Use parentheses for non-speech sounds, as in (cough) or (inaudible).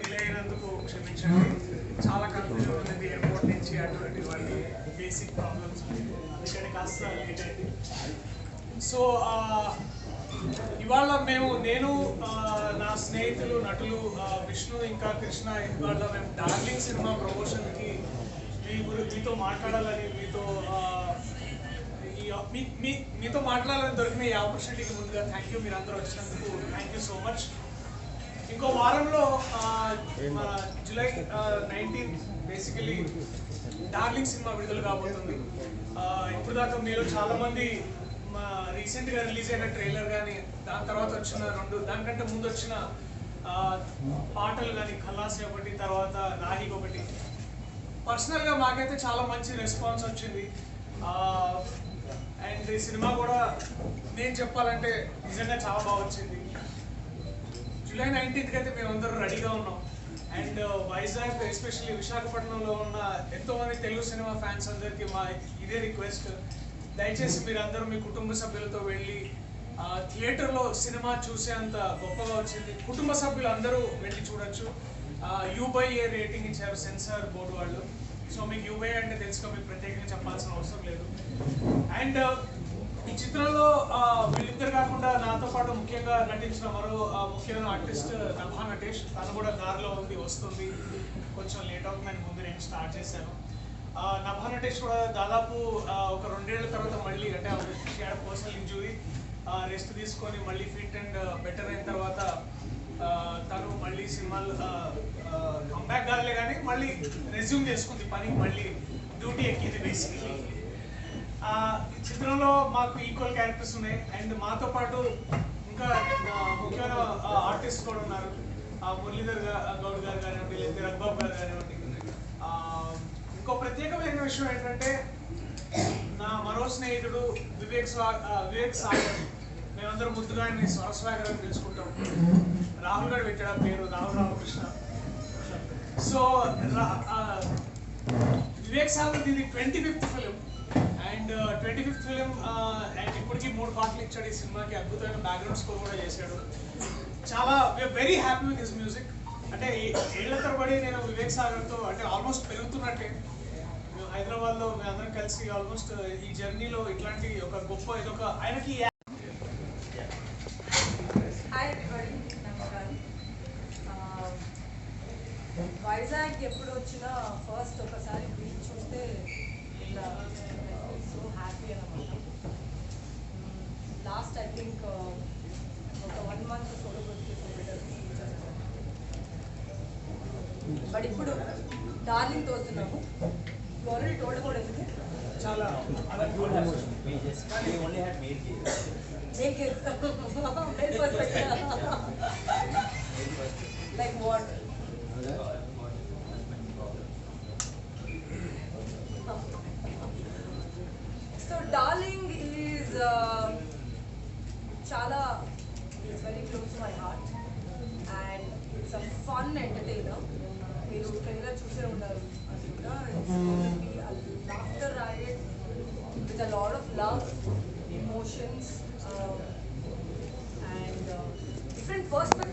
క్షమించండి. చాలా కన్ఫ్యూజన్ ఉంది ఎయిర్పోర్ట్ నుంచి అటువంటి ఇవన్నీ బేసిక్ ప్రాబ్లమ్స్ అందుకని కాస్త లేట్ అయింది. సో ఇవాళ మేము నేను నా స్నేహితులు నటులు విష్ణు ఇంకా కృష్ణ ఇవాళ మేము డార్లింగ్ సినిమా ప్రమోషన్కి మీ గురి మీతో మాట్లాడాలని మీతో మీతో మాట్లాడాలని దొరికిన ఈ ఆపర్చునిటీకి ముందుగా థ్యాంక్ యూ మీరు అందరూ వచ్చినందుకు థ్యాంక్ యూ సో మచ్ ఇంకో వారంలో మన జూలై నైన్టీన్ బేసికలీ డార్లింగ్ సినిమా విడుదల కాబోతుంది. ఇప్పుడు దాకా మీరు చాలా మంది మా రీసెంట్గా రిలీజ్ అయిన ట్రైలర్ కానీ దాని తర్వాత వచ్చిన రెండు దానికంటే ముందు వచ్చిన పాటలు కానీ ఖలాసి ఒకటి తర్వాత నాహిక్ ఒకటి. పర్సనల్గా మాకైతే చాలా మంచి రెస్పాన్స్ వచ్చింది. అండ్ ఈ సినిమా కూడా నేను చెప్పాలంటే నిజంగా చాలా బాగా వచ్చింది. జూలై నైన్టీన్త్ అయితే మేము రెడీగా ఉన్నాం. అండ్ uh, వైజాగ్ ఎస్పెషల్లీ విశాఖపట్నంలో ఉన్న ఎంతో మంది తెలుగు సినిమా ఫ్యాన్స్ అందరికీ మా ఇదే రిక్వెస్ట్ దయచేసి మీరు అందరూ మీ కుటుంబ సభ్యులతో వెళ్ళి ఆ, థియేటర్లో సినిమా చూసేంత గొప్పగా వచ్చింది. కుటుంబ సభ్యులు అందరూ వెళ్ళి చూడొచ్చు. యూబై ఏ రేటింగ్ ఇచ్చారు సెన్సార్ బోర్డు వాళ్ళు. సో మీకు యూబై అంటే తెలుసుకో మీకు ప్రత్యేకంగా చెప్పాల్సిన అవసరం లేదు. అండ్ uh, ఈ చిత్రంలో వీళ్ళు ముఖ్యంగా నటించిన మరో ఆ, ముఖ్యమైన ఆర్టిస్ట్ నభా నటేష్ తను కూడా దారిలో ఉంది వస్తుంది. కొంచెం లేట్ అవుతుందని ముందు నేను స్టార్ట్ చేశాను. నభా నటేష్ కూడా దాదాపు ఒక రెండేళ్ళ తర్వాత మళ్ళీ అంటే పర్సనల్ ఇంజురీ రెస్ట్ తీసుకొని మళ్ళీ ఫిట్ అండ్ బెటర్ అయిన తర్వాత తను మళ్ళీ సినిమాలు కంబ్యాక్ కాలే కానీ మళ్ళీ రెజ్యూమ్ చేసుకుంది పని మళ్ళీ డ్యూటీ ఎక్కింది బేసిక్లీ ఈ చిత్రంలో మాకు ఈక్వల్ క్యారెక్టర్స్ ఉన్నాయి. అండ్ మాతో పాటు ఇంకా ఆ, ముఖ్యమైన ఆర్టిస్ట్ కూడా ఉన్నారు. ఆ, మురళీధర్ గౌడ్ గారు కానివ్వండి లేదా రఘుబాబు గారు కానివ్వండి. ఇంకో ప్రత్యేకమైన విషయం ఏంటంటే నా మరో స్నేహితుడు వివేక్ స్వా వివేక్ సాగర్. మేమందరం ముద్దుగా స్వరస్వాగర్ అని పిలుచుకుంటాం. రాహుల్ గారు పెట్టాడు ఆ పేరు రాహుల్ రామకృష్ణ. సో వివేక్ సాగర్ ఇది twenty fifth film. And twenty fifth film and ఇప్పటికీ మూడు పాటలు ఇచ్చాడు ఈ సినిమాకి. అద్భుతమైన బ్యాక్గ్రౌండ్ స్కోర్ కూడా చేశాడు. చాలా very happy with his music అంటే ఏళ్ళ తరబడి నేను వివేక్ సాగర్తో అంటే ఆల్మోస్ట్ పెరుగుతున్నట్టే. మేము అందరం కలిసి ఆల్మోస్ట్ uh, ఈ జర్నీలో ఇట్లాంటి ఒక గొప్ప ఇదొక ఆయనకి వైజాగ్ ఎప్పుడు వచ్చినా ఫస్ట్ ఒకసారి బీచ్ చూస్తే ఇలా సో హ్యాపీ అనమాట లాస్ట్ ఐ థింక్ ఒక వన్ మంత్ ఫోటో బట్ ఇప్పుడు డార్లింగ్ తోస్తున్నాము కూడా ఎందుకు చాలా. We just (laughs) Hmm. with a lot of love emotions uh, and uh, different First,